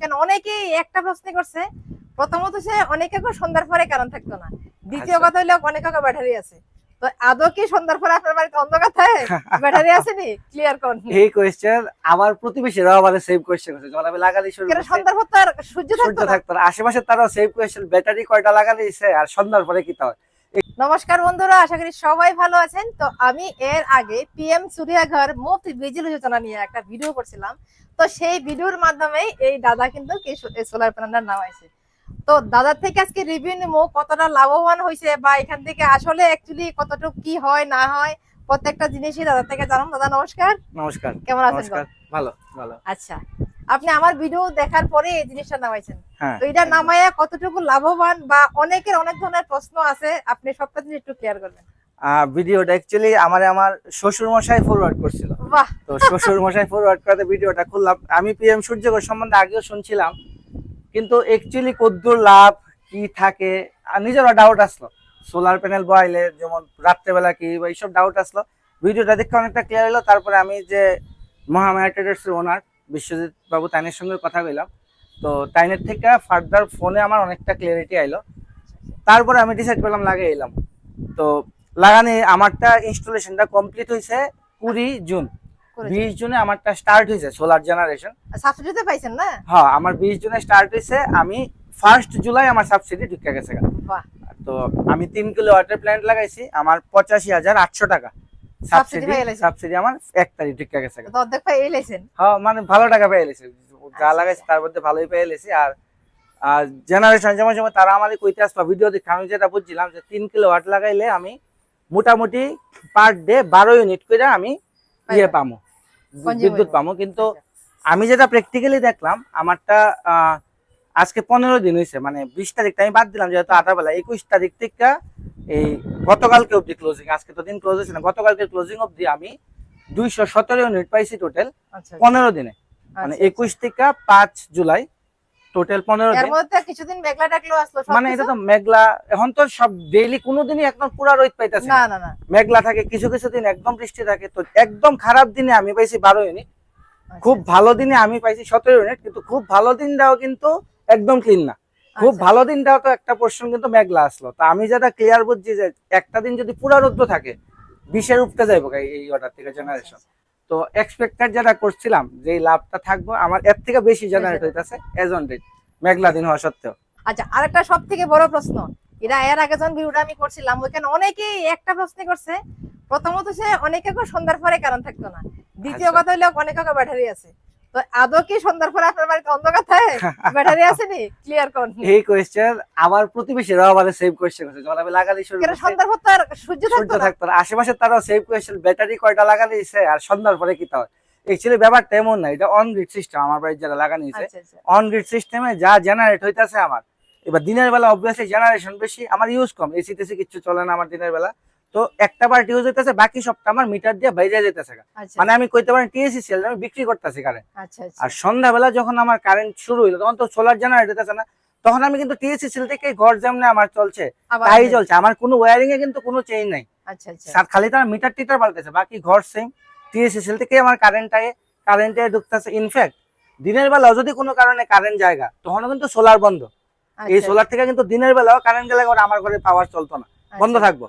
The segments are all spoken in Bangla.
কেন অনেকেই একটা প্রশ্ন করছে। প্রথমত সে অনেকে সন্ধ্যার পরে কারণ থাকতো না। দ্বিতীয় আচ্ছা। কথা হলো অনেকে ব্যাটারি আছে। তো আদৌ কি সন্ধ্যার পরে আপনার বাড়িতে অন্ধকার থাকে ব্যাটারি আছে নি ক্লিয়ার এই আমার প্রতিবেশীরাও আমাদের সেম কোয়েশ্চেন করছে। যখন আমি লাগালি শুরু করছি সন্ধ্যার পর তো আর সূর্য থাকতো না? আশেপাশে তারাও সেম কোয়েশ্চেন ব্যাটারি কয়টা লাগালি আর সন্ধ্যার পরে কি হয় নমস্কার বন্ধুরা আশা করি সবাই ভালো আছেন। তো আমি এর আগে পিএম সূর্যাঘর মুফত বিজলি যোজনা নিয়ে একটা ভিডিও করছিলাম। তো সেই ভিডিওর মাধ্যমে এই দাদা কিন্তু সোলার প্যানেলটা নামাইছে তো দাদার থেকে আজকে রিভিউ নেব কতটা লাভবান হয়েছে বা এখান থেকে আসলে অ্যাকচুয়ালি কতটুকু কি হয় না হয় প্রত্যেকটা জিনিসই দাদার থেকে জানাম দাদা নমস্কার। নমস্কার। কেমন আছেন ভালো ভালো। আচ্ছা। আপনি আমার ভিডিও দেখার পরে এই জিনিসটা নামাইছেন। হ্যাঁ। তো এটা নামাইয়া কতটুকু লাভবান বা অনেকের অনেক ধরনের প্রশ্ন আছে আপনি সবটা জিনিস একটু ক্লিয়ার করবেন। ভিডিওটা অ্যাকচুয়ালি আমার আমার শ্বশুর মশাই ফরওয়ার্ড করছিল। বাহ! তো শ্বশুর মশাই ফরওয়ার্ড করাতে ভিডিওটা খুললাম। আমি পিএম সূর্যকর সম্বন্ধে আগেও শুনছিলাম কিন্তু অ্যাকচুয়ালি কদ্দুর লাভ কি থাকে আর নিজেরও ডাউট আসলো। সোলার প্যানেল বয়াইলে যেমন রাত্রেবেলা কি বা এইসব ডাউট আসলো। ভিডিওটা দেখে অনেকটা ক্লিয়ার হলো তারপরে আমি যে মহামায়া ট্রেডার্সের ওনার বিশ্বজিৎ বাবু তাইনের সঙ্গে কথা কইলাম। তো তাইনের থেকে ফার্দার ফোনে আমার অনেকটা ক্লিয়ারিটি আইলো। তারপরে আমি ডিসাইড করলাম লাগিয়ে এলাম তো লাগানি আমারটা ইনস্টলেশনটা কমপ্লিট হয়েছে কুড়ি জুন। বিশ জুনে। আমারটা স্টার্ট হয়েছে সোলার জেনারেশন সাবসিডিতে পাইছেন না? হ্যাঁ আমার বিশ জুনে স্টার্ট হয়েছে আমি ফার্স্ট জুলাই আমার সাবসিডি ঢুকে গেছে। তো আমি তিন কিলো ওয়াটার প্ল্যান্ট লাগাইছি। আমার পঁচাশি হাজার আটশো টাকা। সাবসিডি সাবসিডি আমার এক তারিখ গেছে তো অর্ধেক পাই হ্যাঁ মানে ভালো টাকা যা আচ্ছা। লাগাইছি তার মধ্যে ভালোই আর আর জেনারেশন যেমন সময় তারা আমাদের কইতে আসবা ভিডিও দেখে আমি যেটা বুঝছিলাম যে তিন কিলো ওয়াট লাগাইলে আমি মোটামুটি পার ডে বারো ইউনিট করে আমি ইয়ে পামো বিদ্যুৎ পামো। কিন্তু আমি যেটা প্র্যাকটিক্যালি দেখলাম আমারটা আজকে পনেরো দিন হয়েছে মানে বিশ তারিখটা আমি বাদ দিলাম যেহেতু আটাবেলা একুশ তারিখ থেকে এই গতকালকে অবধি ক্লোজিং আজকে তো দিন ক্লোজ হয়েছে না গতকালকে ক্লোজিং অবধি আমি দুইশো সতেরো ইউনিট পাইছি টোটাল আচ্ছা পনেরো দিনে। মানে আচ্ছা, একুশ থেকে পাঁচ জুলাই টোটাল পনেরো কিছুদিন মেঘলা ডাকলো আসলো মানে এটা তো মেঘলা এখন তো সব ডেইলি কোনোদিনই একদম পুরা রোদ পাইতেছে না। না না মেঘলা থাকে কিছু কিছু দিন একদম বৃষ্টি থাকে তো একদম খারাপ দিনে আমি পাইছি বারো ইউনিট আচ্ছা, খুব ভালো দিনে আমি পাইছি সতেরো ইউনিট কিন্তু খুব ভালো দিনটাও কিন্তু একদম ক্লিন না। খুব আচ্ছা, ভালো দিনটাও তো একটা পোর্শন কিন্তু মেঘলা আসলো। তো আমি যেটা ক্লিয়ার বুঝছি যে একটা দিন যদি পুরা রোদ্র থাকে বিশের উপরে যাইবো এই অর্ডার থেকে জেনারেশন তো এক্সপেক্টেড যেটা করছিলাম যে লাভটা থাকব আমার এর থেকে বেশি জেনারেট হইতাছে ডেট মেঘলা দিন হওয়া সত্ত্বেও। আচ্ছা আরেকটা সব থেকে বড় প্রশ্ন এটা এর আগে যখন ভিডিওটা আমি করছিলাম ওইখানে অনেকেই একটা প্রশ্ন করছে প্রথমত সে অনেকে সন্ধ্যার পরে কারণ থাকতো না। দ্বিতীয় আচ্ছা। কথা হলো অনেকে ব্যাটারি আছে। তো আদৌ কি সন্ধ্যার পরে আপনার বাড়িতে অন্ধকার থাকে? ব্যাটারি আছে নি ক্লিয়ার কোন এই আমার প্রতিবেশীরাও সেম যখন আমি লাগালি শুরু করছি, সন্ধ্যার পর সূর্য থাকতো না? থাকতো আশেপাশে তারাও সেম ব্যাটারি কয়টা লাগালি আর সন্ধ্যার পরে কি হয় অ্যাকচুয়ালি ব্যাপারটা এমন না এটা অন গ্রিড সিস্টেম আমার বাড়ির যারা লাগানি হয়েছে। অন গ্রিড সিস্টেমে যা জেনারেট হইতাছে আমার। এবার দিনের বেলা অবভিয়াসলি জেনারেশন বেশি আমার ইউজ কম। এসি টেসি কিছু চলে না আমার দিনের বেলা। তো একটা পার্ট ইউজ হইতাছে বাকি সবটা আমার মিটার দিয়ে বাইরে যেতেছে আচ্ছা। মানে আমি কইতে পারি টিএসি সেল আমি বিক্রি করতেছি কারেন্ট আচ্ছা আচ্ছা। আর সন্ধ্যাবেলা যখন আমার কারেন্ট শুরু হইল তখন তো সোলার জেনারেট হইতেছে না তখন আমি কিন্তু টিএসি সেল থেকে ঘর যেমনে আমার চলছে তাই চলছে। আমার কোনো ওয়ারিং এ কিন্তু কোনো চেইন নাই। আচ্ছা আচ্ছা। সার খালি তার মিটার টিটার পাল্টেছে বাকি ঘর সেম টিএসি সেল থেকে আমার কারেন্টটাকে কারেন্টে ঢুকতেছে। ইনফ্যাক্ট দিনের বেলাও যদি কোনো কারণে কারেন্ট জায়গা তখনও কিন্তু সোলার বন্ধ। এই সোলার থেকে কিন্তু দিনের বেলাও কারেন্ট গেলে আমার ঘরে পাওয়ার চলতো না। বন্ধ থাকব।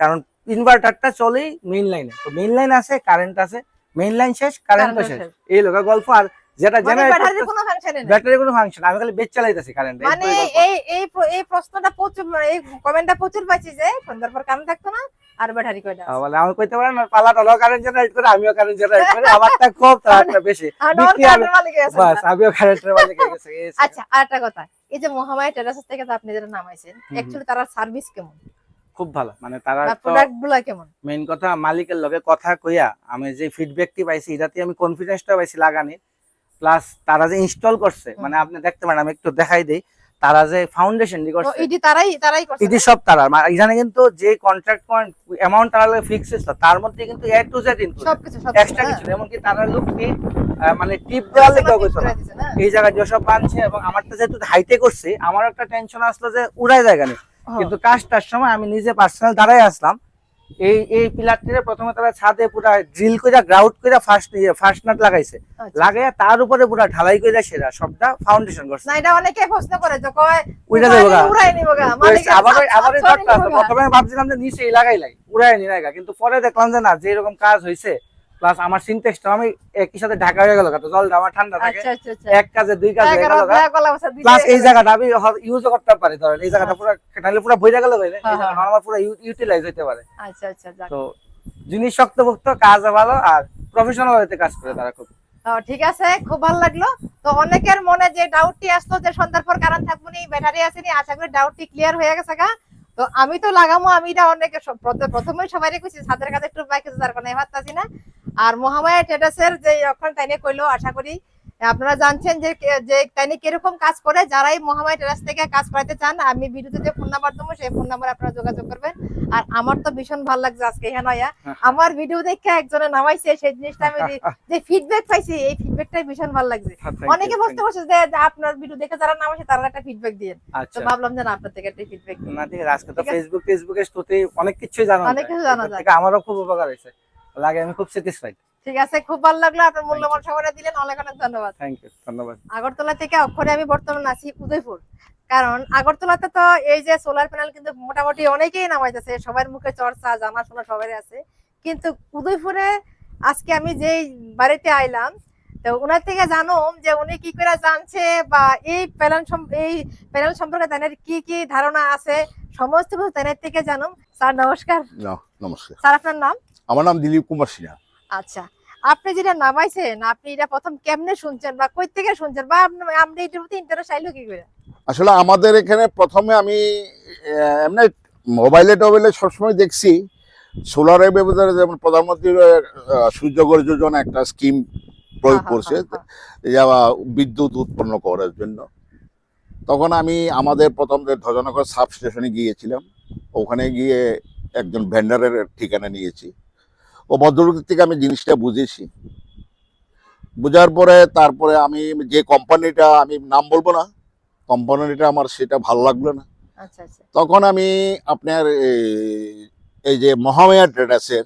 কারণ ইনভার্টারটা চলেই মেইন লাইনে তো মেইন লাইন আছে কারেন্ট আছে মেইন লাইন শেষ কারেন্ট শেষ। এই লোকের গল্প আর যেটা মানে কোনো ফাংশনই নেই। ব্যাটারি কোনো ফাংশন আমি খালি বেচ চালাইতেছি কারেন্ট মানে এই এই প্র- এই প্রশ্নটা প্রচুর মানে এই কমেন্টটা প্রচুর পাইছি যে সন্ধ্যার পর কারণ থাকতো না আর ব্যাটারি কয়টা? বলে আমি কইতে পারেন পালা টালা কারেন্ট জেনারেট করে আমিও কারেন্ট জেনারেট করি আমারটা খুব তারটা বেশি। বাস আমিও কারেন্টের মালিক হয়ে গেছে আচ্ছা আরেকটা কথা এই যে মহামায়া টেরাস থেকে তো আপনি যেটা নামাইছেন। অ্যাকচুয়ালি তার সার্ভিস কেমন? খুব ভালো। মানে তারা বা তো প্রোডাক্টগুলা কেমন? মেইন কথা মালিকের লগে কথা কইয়া আমি যে ফিডব্যাকটি পাইছি এটাতে আমি কনফিডেন্সটা পাইছি লাগানি। প্লাস তারা যে ইনস্টল করছে মানে আপনি দেখতে পারেন আমি একটু দেখাই দেই তারা যে ফাউন্ডেশন দি করছে এটি তারাই তারাই করছে এটি সব তারা। মা- এখানে কিন্তু যে কন্ট্রাক্ট পয়েন্ট অ্যামাউন্ট তারা ফিক্স ছিল তার মধ্যে কিন্তু এ টু জেড ইনক্লুড সবকিছু সব এক্সট্রা কিছু না। এমনকি তারা লোককে আহ, মানে টিপ দেওয়ার লেগে কইতো না। এই জায়গায় যেসব বানছে এবং আমারটা যেহেতু হাইটে করছে আমার একটা টেনশন আসলো যে উড়াই জায়গা নেই। কিন্তু কাজটার সময় আমি নিজে পার্সোনাল দাঁড়াই আসলাম এই এই পিলারটিরে প্রথমে তারা ছাদে পুরা ড্রিল করে গ্রাউট করে ফার্স্ট ফার্স্ট নাট লাগাইছে আচ্ছা। লাগাইয়া তার উপরে পুরা ঢালাই করে সেরা সবটা ফাউন্ডেশন করছে না এটা অনেকে প্রশ্ন করে যে কয় উইটা দেবো গা। উড়াই নিব গা মালিকের আবার আবার। গা। প্রথমে ভাবছিলাম যে নিচেই লাগাই লাই উড়াই নি লাগা কিন্তু পরে দেখলাম যে না যে এরকম কাজ হয়েছে প্লাস আমার সিনটেক্সটা আমি একই সাথে ঢাকা হয়ে গেল তো জলটা আমার ঠান্ডা থাকে। আচ্ছা আচ্ছা আচ্ছা। এক কাজে দুই কাজ হয়ে গেল প্লাস এই জায়গাটা আমি ইউজও করতে পারি ধরেন। এই জায়গাটা পুরো নাহলে পুরো বইরা গেল ভাই হ্যাঁ, হ্যাঁ। আমার পুরো ইউটিলাইজ হতে পারে। আচ্ছা আচ্ছা। তো জিনিস শক্তপোক্ত কাজ ভালো আর প্রফেশনাল হতে কাজ করে তারা খুব। ঠিক আছে খুব ভালো লাগল। তো অনেকের মনে যে ডাউটটি আসতো যে সন্ধ্যার পর কারণ থাকব নি ব্যাটারি আসেনি আশা করি ডাউটটি ক্লিয়ার হয়ে গেছে গা। তো আমি তো লাগামো, আমি এটা অনেকে প্রথমে সবাই কইছি, ছাদের কাছে একটু বাইক যার কোনো ভাবতাছি না। আর মহামায়া ট্রেডার্সের যে এখন তাইনে কইলো, আশা করি আপনারা জানছেন যে যে তাইনে কীরকম কাজ করে যারাই মহামায়া ট্রেডার্স থেকে কাজ করাতে চান আমি ভিডিওতে যে ফোন নাম্বার দেবো সেই ফোন নাম্বার আপনারা যোগাযোগ করবেন। আর আমার তো ভীষণ ভালো লাগছে আজকে এখানে আয়া আমার ভিডিও দেখে একজনে নামাইছে সেই জিনিসটা আমি যে- ফিডব্যাক পাইছি এই ফিডব্যাকটাই ভীষণ ভালো লাগছে। অনেকে বুঝতে পারছে যে আপনার ভিডিও দেখে যারা নামাইছে তারা একটা ফিডব্যাক দিয়ে তো আচ্ছা। ভাবলাম যে আপনার থেকে একটা ফিডব্যাক না ঠিক আছে আজকে তো ফেসবুক ফেসবুকে স্টোতে অনেক কিছুই জানা অনেক কিছু জানা যায়। আমারও খুব উপকার হয়েছে। লাগে আমি খুব স্যাটিসফাইড ঠিক আছে খুব ভালো লাগল আপনার মূল্যবান সময়টা দিলেন অনেক অনেক ধন্যবাদ। থ্যাংক ইউ ধন্যবাদ। আগরতলা থেকে অক্ষরে আমি বর্তমানে আছি উদয়পুর। কারণ আগরতলাতে তো এই যে সোলার প্যানেল কিন্তু মোটামুটি অনেকেই নামাইতেছে সবার মুখে চর্চা জানাশোনা সবারই আছে। কিন্তু উদয়পুরে আজকে আমি যেই বাড়িতে আইলাম তো ওনার থেকে জানুম যে উনি কি করে জানছে বা এই প্যানেল এই প্যানেল সম্পর্কে তাদের কি কি ধারণা আছে সমস্ত কিছু তাদের থেকে জানুম। স্যার নমস্কার। নমস্কার। স্যার আপনার নাম? আমার নাম দিলীপ কুমার সিনহা। আচ্ছা আপনি যেটা নামাইছেন আপনি এটা প্রথম কেমনে শুনছেন বা কই থেকে শুনছেন? বা আপনি- এটার প্রতি ইন্টারেস্ট আইলো কি করে? আসলে আমাদের এখানে প্রথমে আমি এমনি মোবাইলে টোবাইলে সবসময় দেখছি সোলারের ব্যবহারে যেমন প্রধানমন্ত্রীর আহ, সূর্যঘর যোজনা একটা স্কিম প্রয়োগ হ্যাঁ, করছে হ্যাঁ, হ্যাঁ। যা বিদ্যুৎ উৎপন্ন করার জন্য। তখন আমি আমাদের প্রথম যে ধ্বজনগর সাব স্টেশনে গিয়েছিলাম ওখানে গিয়ে একজন ভেন্ডারের ঠিকানা নিয়েছি। ও ভদ্রলোকের থেকে আমি জিনিসটা বুঝেছি। বোঝার পরে তারপরে আমি যে কোম্পানিটা আমি নাম বলব না কোম্পানিটা আমার সেটা ভালো লাগল না। আচ্ছা আচ্ছা। তখন আমি আপনার এই- যে মহামায়া ট্রেডার্সের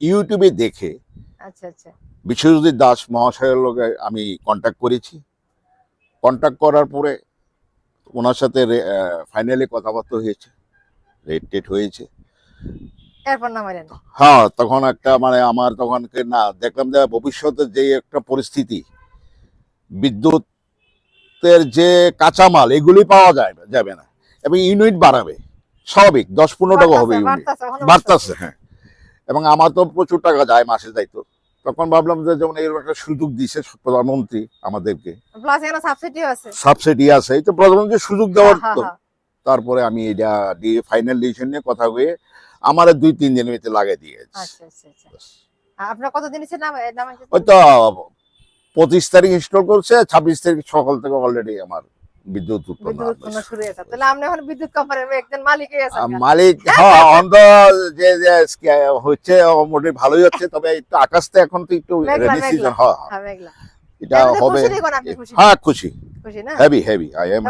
ইউটিউবে দেখে আচ্ছা আচ্ছা। বিশ্বজিৎ দাস মহাশয়ের লোকে আমি কন্ট্যাক্ট করেছি। কন্ট্যাক্ট করার পরে ওনার সাথে ফাইনালি কথাবার্তা হয়েছে রেট টেট হয়েছে। এরপর নামাইলেন। হ্যাঁ তখন একটা মানে আমার তখন না দেখলাম যে ভবিষ্যতে যে একটা পরিস্থিতি বিদ্যুতের যে কাঁচামাল এগুলি পাওয়া যায় যাবে না। এবং ইউনিট বাড়াবে স্বাভাবিক দশ পনেরো টাকা হবে ইউনিট। বাড়তেছে হ্যাঁ। এবং আমার তো প্রচুর টাকা যায় মাসে যাইতো তখন ভাবলাম যে যেমন এরকম একটা সুযোগ দিছে প্রধানমন্ত্রী আমাদেরকে। সাবসিডি আছে। এই তো প্রধানমন্ত্রী সুযোগ দেওয়ার হ্যাঁ, তো। হ্যাঁ, তারপরে আমি এটা দিয়ে ফাইনাল ডিসিশন নিয়ে কথা হয়ে আমার দুই তিন দিনের ভিতরে লাগাই দিয়েছি। আচ্ছা আচ্ছা আচ্ছা। আপনার কতদিন ওই তো পঁচিশ তারিখ ইনস্টল করছে ছাব্বিশ তারিখ সকাল থেকে অলরেডি আমার বিদ্যুৎ উৎপন্ন মালিক হ্যাঁ অন্ধ যে হচ্ছে মোটামুটি ভালোই হচ্ছে তবে একটু আকাশটা এখন তো একটু রেনি সিজন হ্যাঁ এটা হবে আপনি খুশি। হ্যাঁ খুশি। হেভি হেভি আই এম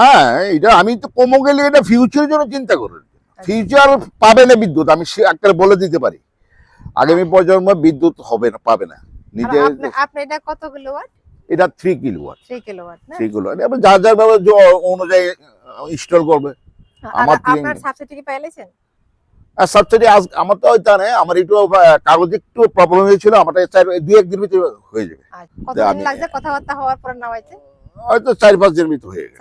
হ্যাঁ এটা আমি তো কমো গেলে এটা ফিউচারের জন্য চিন্তা করি। ফিউচার পাবে না বিদ্যুৎ আমি সে একটা বলে দিতে পারি। আগামী প্রজন্ম বিদ্যুৎ হবে না পাবে না। নিজে আপনি এটা কত কিলোওয়াট এটা থ্রি কিলোওয়াট 3 কিলোওয়াট না? থ্রি কিলোওয়াট এবার যার যার ভাবে যে অনুযায়ী ইনস্টল করবে। আমার আপনার সাবসিডি কি পাইলেছেন আর সাবসিডি আজ আমার তো ওইটা নেই আমার একটু কাগজে একটু প্রবলেম হয়েছিল আমার দুই একদিন ভিতরে হয়ে যাবে। আচ্ছা, কতদিন লাগছে? কথাবার্তা হওয়ার পর নামাইছে হয়তো চার পাঁচ দিনের ভিতরে হয়ে গেছে।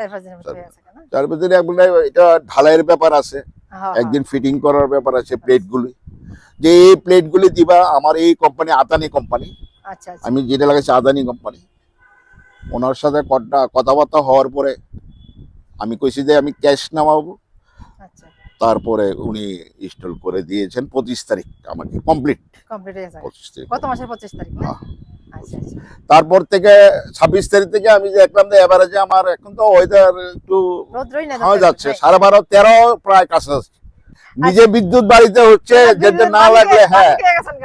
চার পাঁচ হয়ে দিন একবার এটা ঢালাইয়ের ব্যাপার আছে হ্যাঁ, একদিন ফিটিং করার ব্যাপার আছে প্লেটগুলি যে এই প্লেটগুলি দিবা আমার এই কোম্পানি আদানি কোম্পানি হ্যাঁ। আচ্ছা আচ্ছা। আমি যেটা লাগাইছি আদানি কোম্পানি ওনার সাথে কথাবার্তা হওয়ার পরে আমি কইছি যে আমি ক্যাশ নামাবো। আচ্ছা। তারপরে উনি ইনস্টল করে দিয়েছেন পঁচিশ তারিখ আমাকে কমপ্লিট কমপ্লিট হয়ে পঁচিশ তারিখ। কত মাসের পঁচিশ তারিখ আচ্ছা আচ্ছা। তারপর থেকে ছাব্বিশ তারিখ থেকে আমি যে দেখলাম যে এভারেজে আমার এখন তো ওয়েদার একটু হয়ে যাচ্ছে। সাড়ে বারো তেরো প্রায় কাছাকাছি। নিজে বিদ্যুৎ বাড়িতে হচ্ছে যেটা না লাগলে হ্যাঁ।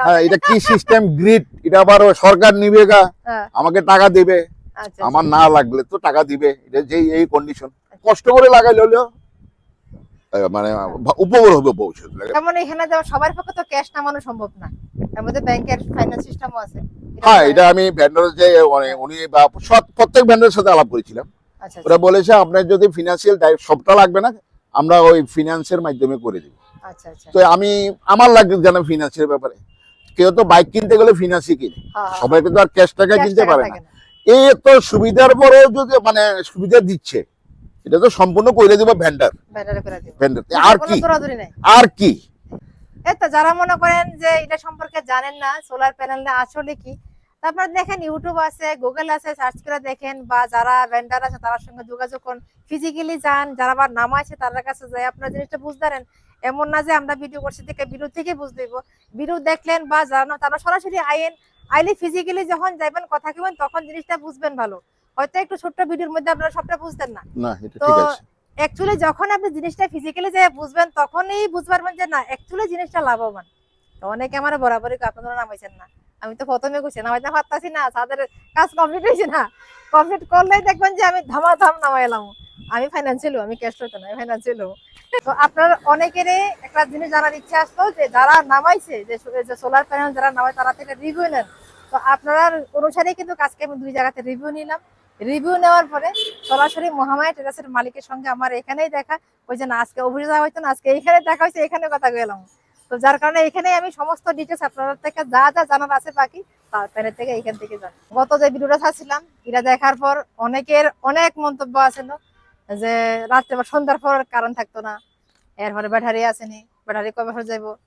হ্যাঁ এটা কি সিস্টেম গ্রিড এটা আবার সরকার নিবে গা। হ্যাঁ। আমাকে টাকা দিবে। আচ্ছা আমার না লাগলে তো টাকা দিবে। এটা যেই এই কন্ডিশন কষ্ট করে লাগাইলে হলেও মানে উপর হবে ভবিষ্যৎ যেমন এখানে যেমন সবার পক্ষে তো ক্যাশ নামানো সম্ভব না। এর মধ্যে ব্যাংকের ফাইন্যান্স সিস্টেমও আছে। হ্যাঁ এটা আমি ভেন্ডর যে মানে উনি বা প্রত্যেক ভেন্ডরের সাথে আলাপ করেছিলাম। আচ্ছা ওরা বলেছে আপনার যদি ফিনান্সিয়াল সবটা লাগবে না আমরা ওই ফিনান্সের মাধ্যমে করে দিব। আচ্ছা আচ্ছা। তো আমি আমার লাগবে যেন ফিনান্সের ব্যাপারে। কেউ তো বাইক কিনতে গেলে ফিনান্সই কিনে। হ্যাঁ, হ্যাঁ, সবাই কিন্তু আর ক্যাশ টাকা কিনতে পারে না। না। এই তো সুবিধার পরেও যদি মানে সুবিধা দিচ্ছে এটা তো সম্পূর্ণ করে দিব ভেন্ডার। ব্যাটারি করে দিব। ভেন্ডার। আর কি? আর কি? তো যারা মনে করেন যে এটা সম্পর্কে জানেন না সোলার প্যানেল আসলে কি? তারপর দেখেন ইউটিউব আছে গুগল আছে সার্চ করে দেখেন বা যারা ভেন্ডার আছে তার সঙ্গে যোগাযোগ করুন। ফিজিক্যালি যান যারা আবার নামাইছে তাদের কাছে যায় আপনার জিনিসটা বুঝতে পারেন। এমন না যে আমরা ভিডিও করছি থেকে ভিডিও থেকে বুঝ দিব। ভিডিও দেখলেন বা জানো তারা সরাসরি আইন আইলে ফিজিক্যালি যখন যাবেন কথা কেবেন তখন জিনিসটা বুঝবেন ভালো। হয়তো একটু ছোট্ট ভিডিওর মধ্যে আপনারা সবটা বুঝতেন না। না এটা ঠিক আছে। অ্যাকচুয়ালি যখন আপনি জিনিসটা ফিজিক্যালি যে বুঝবেন তখনই বুঝতে পারবেন যে না অ্যাকচুয়ালি জিনিসটা লাভবান। তো অনেকে আমার বরাবরই আপনারা নামাইছেন না। আমি তো প্রথমে কইছি নামাইতে পারতাছি না তাদের কাজ কমপ্লিট হয়েছে না। কমপ্লিট করলেই দেখবেন যে আমি ধামা ধাম নামাইলাম আমি ফাইন্যান্সিয়াল আমি ক্যাশ হতো না ফাইন্যান্সিয়াল তো আপনার অনেকেরই একটা জিনিস জানার ইচ্ছা আসতো যে যারা নামাইছে যে সোলার প্যানেল যারা নামায় তারা থেকে রিভিউ নেন। তো আপনারা অনুসারে কিন্তু আজকে আমি দুই জায়গাতে রিভিউ নিলাম। রিভিউ নেওয়ার পরে সরাসরি মহামায়া টেরাসের মালিকের সঙ্গে আমার এখানেই দেখা। ওই যে আজকে অফিসে যাওয়া আজকে এখানে দেখা হয়েছে এখানে কথা গেলাম তো যার কারণে এখানেই আমি সমস্ত ডিটেলস আপনাদের থেকে যা যা জানার আছে বাকি প্যানের থেকে এখান থেকে গত যে ভিডিওটা ছাড়ছিলাম, এটা দেখার পর অনেকের অনেক মন্তব্য আছে যে রাত্রে বা সন্ধ্যার পর কারণ থাকতো না। এরপরে ব্যাটারি আসেনি ব্যাটারি কবে বছর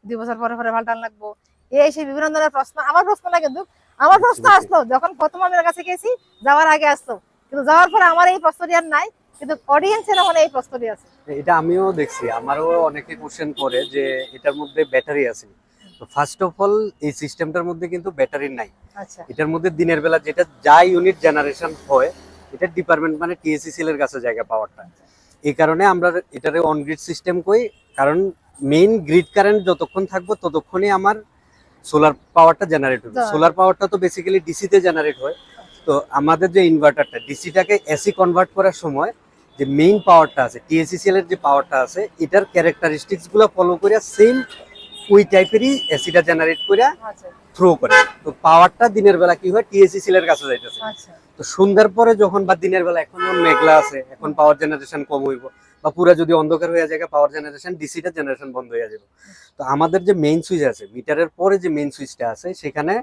দুই বছর পরে পরে পাল্টান লাগবো। এই সেই বিভিন্ন ধরনের প্রশ্ন, আমার প্রশ্ন না কিন্তু আমার প্রশ্ন আসলো যখন প্রথম আমার কাছে গেছি যাওয়ার আগে আসলো। কিন্তু যাওয়ার পরে আমার এই প্রশ্নটি আর নাই কিন্তু অডিয়েন্সের এখন এই প্রশ্নটি আছে। এটা আমিও দেখছি আমারও অনেকে কোশ্চেন করে যে এটার মধ্যে ব্যাটারি আছে। তো ফার্স্ট অফ অল এই সিস্টেমটার মধ্যে কিন্তু ব্যাটারি নাই। আচ্ছা। এটার মধ্যে দিনের বেলা যেটা যা ইউনিট জেনারেশন হয় এটা ডিপার্টমেন্ট মানে টিএসসিসিএল এর কাছে জায়গা পাওয়ারটা। এই কারণে আমরা এটারে অন গ্রিড সিস্টেম কই কারণ মেইন গ্রিড কারেন্ট যতক্ষণ থাকব ততক্ষণই আমার সোলার পাওয়ারটা জেনারেট হবে। সোলার পাওয়ারটা তো বেসিক্যালি ডিসিতে জেনারেট হয়। তো আমাদের যে ইনভার্টারটা ডিসিটাকে এসি কনভার্ট করার সময় যে মেইন পাওয়ারটা আছে টিএসসিসিএল এর যে পাওয়ারটা আছে এটার ক্যারেক্টারিস্টিক্সগুলো ফলো করে সেম ওই টাইপেরই এসিটা জেনারেট করে থ্রো করে। তো পাওয়ারটা দিনের বেলা কি হয় টিএসসিসিএল এর কাছে যাইতেছে। আচ্ছা। তো সন্ধ্যার পরে যখন বা দিনের বেলা এখন মেঘলা আছে এখন পাওয়ার জেনারেশন কম হইব। বা পুরা যদি অন্ধকার হয়ে যায় পাওয়ার জেনারেশন ডিসিটা জেনারেশন বন্ধ হয়ে যাবে। তো আমাদের যে মেইন সুইচ আছে মিটারের পরে যে মেইন সুইচটা আছে সেখানে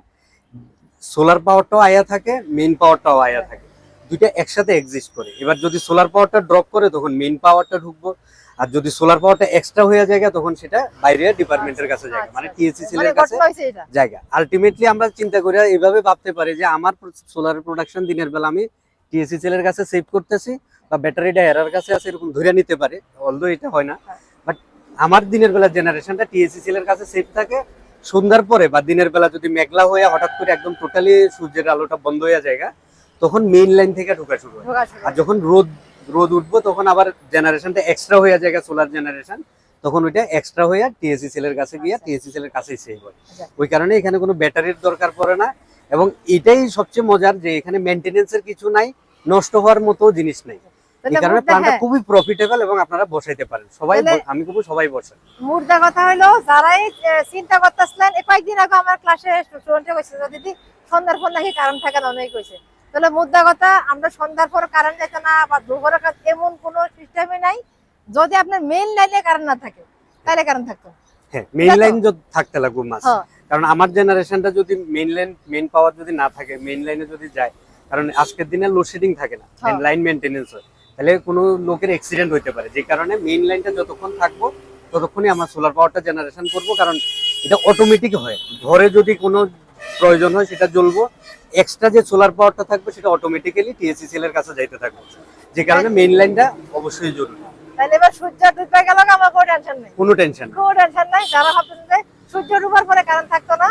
সোলার পাওয়ারটাও আয়া থাকে মেইন পাওয়ারটাও আয়া থাকে। দুইটা একসাথে এক্সিস্ট করে। এবার যদি সোলার পাওয়ারটা ড্রপ করে তখন মেইন পাওয়ারটা ঢুকবো। আর যদি সোলার পাওয়ারটা এক্সট্রা হয়ে যায় তখন সেটা বাইরে ডিপার্টমেন্টের কাছে যায় মানে টিএসসিসিএল মানে এর কাছে ঘটনা হয়েছে এটা। জায়গা। আলটিমেটলি আমরা চিন্তা করি এভাবে ভাবতে পারি যে আমার সোলার প্রোডাকশন দিনের বেলা আমি টিএসসিএল এর কাছে সেভ করতেছি বা ব্যাটারিটা এরার কাছে আছে এরকম ধরে নিতে পারে অলদো এটা হয় না। বাট আমার দিনের বেলা জেনারেশনটা টিএসসিএল এর কাছে সেভ থাকে। সন্ধ্যার পরে বা দিনের বেলা যদি মেঘলা হয়ে হঠাৎ করে একদম টোটালি সূর্যের আলোটা বন্ধ হয়ে যায় তখন মেইন লাইন থেকে ঢোকা শুরু হয়। আর যখন রোদ রোদ উঠবো তখন আবার জেনারেশনটা এক্সট্রা হয়ে যায় সোলার জেনারেশন তখন ওইটা এক্সট্রা হয়ে টিএসসি সেলের কাছে গিয়ে। টিএসসি সেলের কাছেই সেভ হয়। আচ্ছা। ওই কারণে এখানে কোনো ব্যাটারির দরকার পড়ে না। এবং এটাই সবচেয়ে মজার যে এখানে মেনটেনেন্সের কিছু নাই নষ্ট হওয়ার মতো জিনিস নাই। এই কারণে প্ল্যানটা হ্যাঁ, খুবই প্রফিটেবল এবং আপনারা বসাইতে পারেন। সবাই আমি খুব সবাই কথা হলো যারাই চিন্তা করতেছিলেন এই কয়েকদিন আগে আমার ক্লাসে স্টুডেন্টে কইছে যে দিদি সন্ধ্যার পর নাকি কারণ থাকে না অনেক কইছে। তাহলে মুদ্রা কথা আমরা সন্ধ্যার পর কারণ যেতে না বা এমন কোনো সিস্টেমই নাই যদি আপনার মেইন লাইনে কারণ না থাকে তাহলে কারণ থাকতো। হ্যাঁ মেইন লাইন যদি থাকতে লাগবে মাস হ্যাঁ। কারণ আমার জেনারেশনটা যদি মেইন লাইন মেইন পাওয়ার যদি না থাকে মেইন লাইনে যদি যায় কারণ আজকের দিনে লোডশেডিং থাকে না হ্যাঁ। লাইন মেনটেনেন্স হয়। তাহলে কোনো লোকের অ্যাক্সিডেন্ট হতে পারে। যে কারণে মেইন লাইনটা যতক্ষণ থাকব ততক্ষণই আমার সোলার পাওয়ারটা জেনারেশন করব কারণ এটা অটোমেটিক হয়। ঘরে যদি কোনো প্রয়োজন হয় সেটা জ্বলবো। এক্সট্রা যে সোলার পাওয়ারটা থাকবে সেটা অটোমেটিক্যালি টিএসসিএল এর কাছে যাইতে থাকবে। যে কারণে মেইন লাইনটা অবশ্যই জরুরি। তাহলে এবার সূর্য ডুবে গেল আমার কোনো টেনশন নেই। কোনো টেনশন নেই। কোনো টেনশন নাই। যারা ভাবতেন যে সূর্য ডুবার পরে কারণ থাকতো না।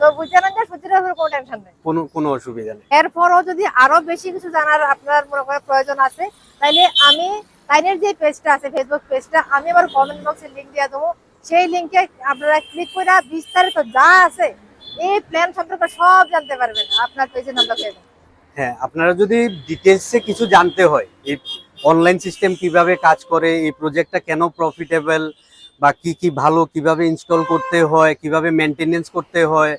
তো বুঝতে না যে সূর্যের উপর কোনো টেনশন নেই। কোনো কোনো অসুবিধা নেই। এরপরও যদি আরও বেশি কিছু জানার আপনার মনে করেন প্রয়োজন আছে তাইলে আমি তাইনের যে পেজটা আছে ফেসবুক পেজটা আমি আবার কমেন্ট বক্সে লিংক দিয়ে দেবো। সেই লিংকে আপনারা ক্লিক করে বিস্তারিত যা আছে এই প্ল্যান সম্পর্কে সব জানতে পারবেন। আপনার পেজে নাম্বার পেয়ে হ্যাঁ আপনারা যদি ডিটেলসে কিছু জানতে হয় এই অনলাইন সিস্টেম কীভাবে কাজ করে এই প্রজেক্টটা কেন প্রফিটেবল বা কি কি ভালো কীভাবে ইনস্টল করতে হয়, কীভাবে মেনটেনেন্স করতে হয়,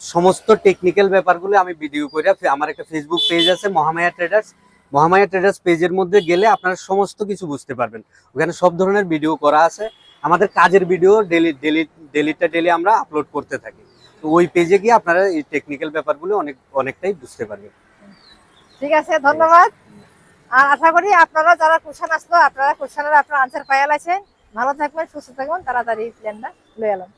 সমস্ত টেকনিক্যাল ব্যাপারগুলো আমি ভিডিও করে আমার একটা ফেসবুক পেজ আছে, মহামায়া ট্রেডার্স মহামায়া ট্রেডার্স পেজের মধ্যে গেলে আপনারা সমস্ত কিছু বুঝতে পারবেন। ওখানে সব ধরনের ভিডিও করা আছে। আমাদের কাজের ভিডিও ডেলি ডেলি ডেলিটা ডেলি আমরা আপলোড করতে থাকি। তো ওই পেজে গিয়ে আপনারা এই টেকনিক্যাল ব্যাপারগুলো অনেক, অনেকটাই বুঝতে পারবেন। ঠিক আছে, ধন্যবাদ। আর আশা করি আপনারা যারা কোশ্চেন আসলো, আপনারা কোশ্চেনের আপনার আনসার পাইয়াল আছেন। ভালো থাকবেন সুস্থ থাকবেন তাড়াতাড়ি প্ল্যানটা লয়ে এলাম।